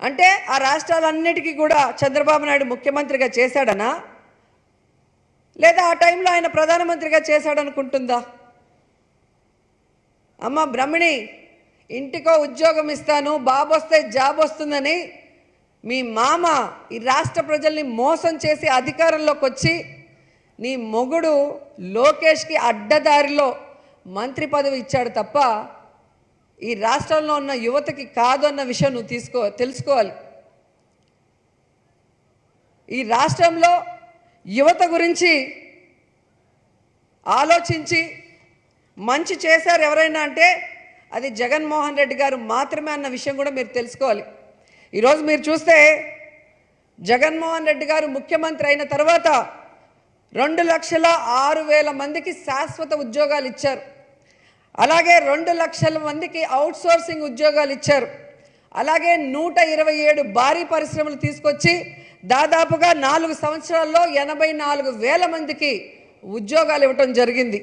అంటే ఆ రాష్ట్రాలన్నిటికీ కూడా చంద్రబాబు నాయుడు ముఖ్యమంత్రిగా చేశాడనా? లేదా ఆ టైంలో ఆయన ప్రధానమంత్రిగా చేశాడనుకుంటుందా? అమ్మ బ్రహ్మిణి ఇంటికో ఉద్యోగం ఇస్తాను బాబు వస్తే జాబ్ వస్తుందని మీ మామ ఈ రాష్ట్ర ప్రజల్ని మోసం చేసి అధికారంలోకి వచ్చి నీ మొగుడు లోకేష్కి అడ్డదారిలో మంత్రి పదవి ఇచ్చాడు తప్ప ఈ రాష్ట్రంలో ఉన్న యువతకి కాదు అన్న విషయం నువ్వు తీసుకో తెలుసుకోవాలి. ఈ రాష్ట్రంలో యువత గురించి ఆలోచించి మంచి చేశారు ఎవరైనా అంటే అది జగన్మోహన్ రెడ్డి గారు మాత్రమే అన్న విషయం కూడా మీరు తెలుసుకోవాలి. ఈరోజు మీరు చూస్తే జగన్మోహన్ రెడ్డి గారు ముఖ్యమంత్రి అయిన తర్వాత రెండు లక్షల ఆరు వేల మందికి శాశ్వత ఉద్యోగాలు ఇచ్చారు. అలాగే రెండు లక్షల మందికి అవుట్సోర్సింగ్ ఉద్యోగాలు ఇచ్చారు. అలాగే నూట ఇరవై ఏడు భారీ పరిశ్రమలు తీసుకొచ్చి దాదాపుగా నాలుగు సంవత్సరాల్లో ఎనభై నాలుగు వేల మందికి ఉద్యోగాలు ఇవ్వటం జరిగింది.